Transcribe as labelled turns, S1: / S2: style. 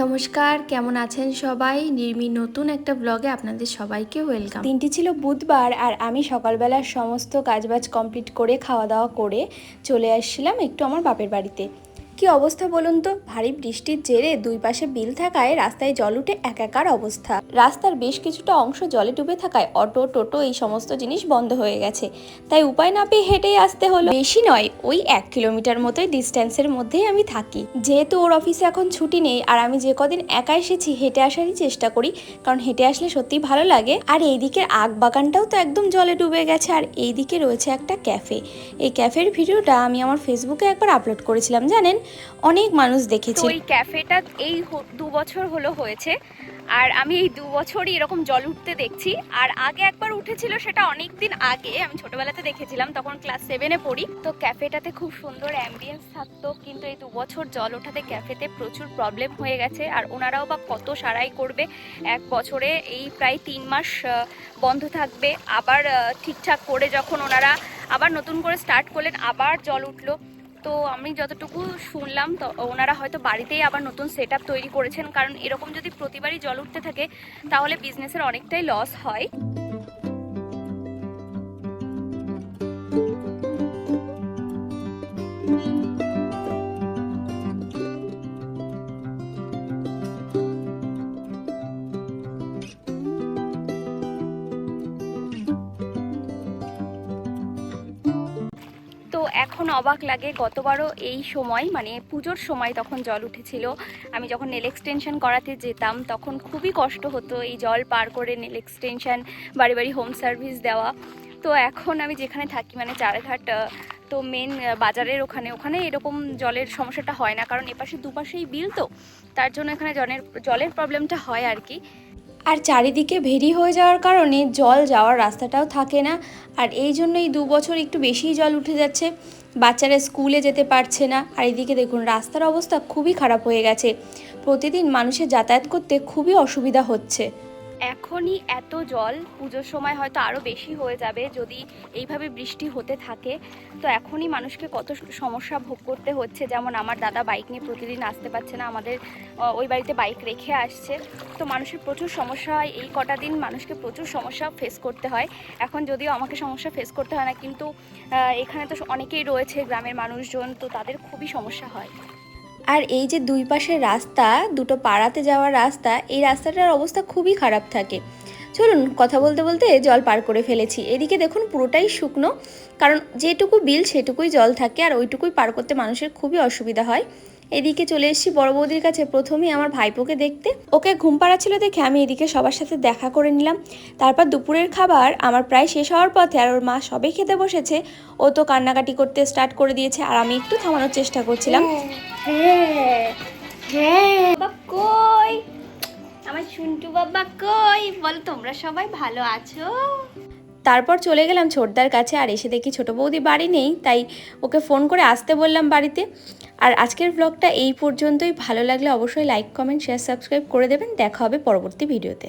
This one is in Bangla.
S1: নমস্কার, কেমন আছেন সবাই? নির্মি নতুন একটা ব্লগে আপনাদের সবাইকে ওয়েলকাম দিনটি ছিল বুধবার আর আমি সকালবেলার সমস্ত কাজবাজ কমপ্লিট করে খাওয়া দাওয়া করে চলে আসছিলাম একটু আমার বাপের বাড়িতে। কি অবস্থা বলুন তো? ভারী বৃষ্টির জেরে দুই পাশে বিল থাকায় রাস্তায় জল উঠে একাকার অবস্থা। রাস্তার বেশ কিছুটা অংশ জলে ডুবে থাকায় অটো, টোটো এই সমস্ত জিনিস বন্ধ হয়ে গেছে। তাই উপায় না পেয়ে হেঁটেই আসতে হলো। বেশি নয়, ওই এক কিলোমিটার মতোই ডিস্টেন্সের মধ্যেই আমি থাকি। যেহেতু ওর অফিসে এখন ছুটি নেই, আর আমি যে কদিন একা এসেছি, হেঁটে আসারই চেষ্টা করি, কারণ হেঁটে আসলে সত্যিই ভালো লাগে। আর এই দিকের আগ বাগানটাও তো একদম জলে ডুবে গেছে, আর এই দিকে রয়েছে একটা ক্যাফে। এই ক্যাফের ভিডিওটা আমি আমার ফেসবুকে একবার আপলোড করেছিলাম, জানেন? অনেক মানুষ দেখেছে।
S2: ওই ক্যাফেটা এই দু বছর হলো হয়েছে, আর আমি এই দু বছরই এরকম জল উঠতে দেখছি। আর আগে একবার উঠেছিল সেটা অনেক দিন আগে, আমি ছোটবেলাতে দেখেছিলাম, তখন ক্লাস সেভেনে পড়ি। তো ক্যাফেটাতে খুব সুন্দর অ্যাম্বিয়েন্স থাকতো, কিন্তু এই দু বছর জল ওঠাতে ক্যাফেতে প্রচুর প্রবলেম হয়ে গেছে। আর ওনারাও বা কত সারাই করবে, এক বছরে এই প্রায় তিন মাস বন্ধ থাকবে। আবার ঠিকঠাক করে যখন ওনারা আবার নতুন করে স্টার্ট করলেন, আবার জল উঠল। তো আমি যতটুকু শুনলাম, তো ওনারা হয়তো বাড়িতেই আবার নতুন সেট তৈরি করেছেন। কারণ এরকম যদি প্রতিবারই জল উঠতে থাকে, তাহলে বিজনেসের অনেকটাই লস হয়। এখন অবাক লাগে, গতবারও এই সময় মানে পুজোর সময় তখন জল উঠেছিল। আমি যখন নেল এক্সটেনশন করাতে যেতাম, তখন খুবই কষ্ট হতো এই জল পার করে নেল এক্সটেনশন, বাড়ি বাড়ি হোম সার্ভিস দেওয়া। তো এখন আমি যেখানে থাকি মানে চারঘাট তো মেন বাজারের ওখানে ওখানে এরকম জলের সমস্যাটা হয় না। কারণ এপাশে দুপাশেই বিল তো, তার জন্য এখানে জলের জলের প্রবলেমটা হয় আর কি।
S1: আর চারিদিকে ভেরি হয়ে যাওয়ার কারণে জল যাওয়ার রাস্তাটাও থাকে না। আর এই জন্য এই দু বছর একটু বেশিই জল উঠে যাচ্ছে। বাচ্চারা স্কুলে যেতে পারছে না। আর এদিকে দেখুন, রাস্তার অবস্থা খুবই খারাপ হয়ে গেছে। প্রতিদিন মানুষের যাতায়াত করতে খুবই অসুবিধা হচ্ছে।
S2: এখনই এত জল, পুজোর সময় হয়তো আরও বেশি হয়ে যাবে যদি এইভাবে বৃষ্টি হতে থাকে। তো এখনই মানুষকে কত সমস্যা ভোগ করতে হচ্ছে। যেমন আমার দাদা বাইক নিয়ে প্রতিদিন আসতে পারছে না, আমাদের ওই বাড়িতে বাইক রেখে আসছে। তো মানুষের প্রচুর সমস্যা হয়। এই কটা দিন মানুষকে প্রচুর সমস্যা ফেস করতে হয়। এখন যদিও আমাকে সমস্যা ফেস করতে হয় না, কিন্তু এখানে তো অনেকেই রয়েছে গ্রামের মানুষজন, তো তাদের খুবই সমস্যা হয়।
S1: আর এই যে দুই পাশের রাস্তা, দুটো পাড়াতে যাওয়ার রাস্তা, এই রাস্তাটার অবস্থা খুবই খারাপ থাকে। চলুন, কথা বলতে বলতে জল পার করে ফেলেছি। এদিকে দেখুন, পুরোটাই শুকনো। কারণ যেটুকু বিল, সেটুকুই জল থাকে, আর ওইটুকুই পার করতে মানুষের খুবই অসুবিধা হয়। এদিকে চলে এসেছি বড় বৌদির কাছে। প্রথমেই আমার ভাইপোকে দেখতে। ওকে ঘুম পাড়াচ্ছিল দেখে আমি এদিকে সবার সাথে দেখা করে নিলাম। তারপর দুপুরের খাবার আমার প্রায় শেষ হওয়ার পথে আর ওর মা সবে খেতে বসেছে। ও তো কান্নাকাটি করতে স্টার্ট করে দিয়েছে আর আমি একটু থামানোর চেষ্টা করছিলাম।
S2: কই? আমার শুন্টু বাবা কই? বল, তোমরা সবাই ভালো আছো?
S1: তারপর চলে গেলাম ছোটদার কাছে আর এসে দেখি ছোট বৌদি বাড়ি নেই, তাই ওকে ফোন করে আসতে বললাম বাড়িতে। আর আজকের ব্লগটা এই পর্যন্তই, ভালো লাগলে অবশ্যই লাইক কমেন্ট শেয়ার সাবস্ক্রাইব করে দেবেন। দেখা হবে পরবর্তী ভিডিওতে